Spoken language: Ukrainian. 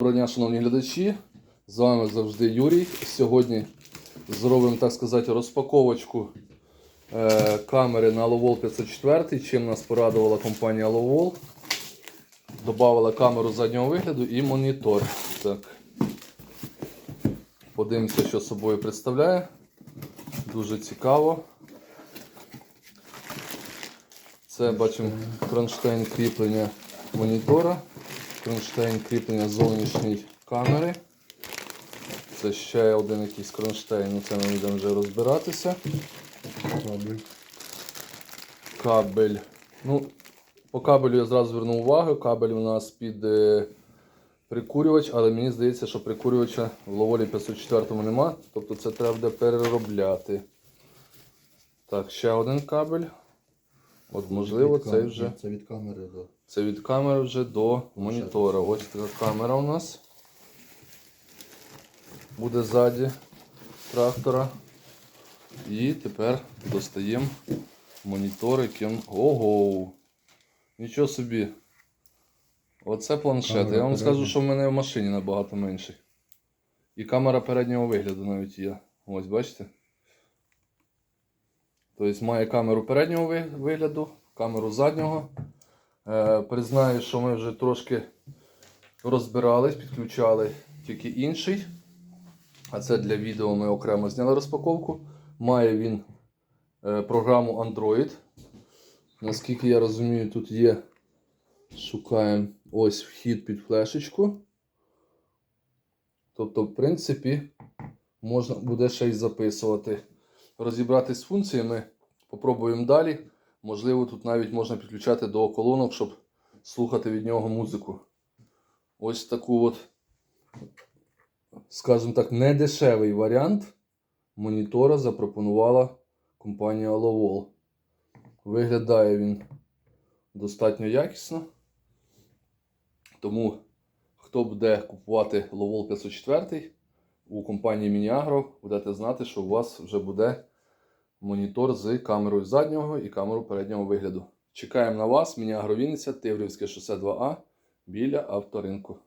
Доброго дня, шановні глядачі. З вами завжди Юрій. Сьогодні зробимо, так сказати, розпаковочку е, камери на Lowell 504, чим нас порадувала компанія Lowell. Добавила камеру заднього вигляду і монітор. Так. Подивимося, що собою представляє. Дуже цікаво. Це бачимо кронштейн кріплення монітора, кронштейн кріплення зовнішньої камери. Це ще один якийсь кронштейн, ну це ми будемо вже розбиратися. Кабель. Кабель. Ну, по кабелю я зразу звернув увагу. Кабель у нас під е, прикурювач, але мені здається, що прикурювача в Ловолі 504 нема. Тобто це треба буде переробляти. Так, ще один кабель. От можливо, кам- вже. Це від камери до. Це від камери вже до монітора. Ось така камера у нас. Буде ззаді трактора. І тепер достаємо монітор, яким. Ого! Нічого собі. Оце планшет. Камера Я вам скажу, що в мене в машині набагато менший. І камера переднього вигляду навіть є. Ось бачите? Тобто має камеру переднього вигляду, камеру заднього. Е, признаю, що ми вже трошки розбирались, підключали тільки інший. А це для відео ми окремо зняли розпаковку. Має він е, програму Android. Наскільки я розумію, тут є. Шукаємо ось вхід під флешечку. Тобто, в принципі, можна буде ще й записувати. Розібратись з функціями попробуємо далі. Можливо, тут навіть можна підключати до колонок, щоб слухати від нього музику. Ось таку от, скажімо так, недешевий варіант монітора запропонувала компанія Lowell. Виглядає він достатньо якісно. Тому, хто буде купувати Lowell 504 у компанії Мініагро будете знати, що у вас вже буде монітор з камерою заднього і камерою переднього вигляду. Чекаємо на вас, Мініагро Вінниця, Тиврівське шосе 2А біля авторинку.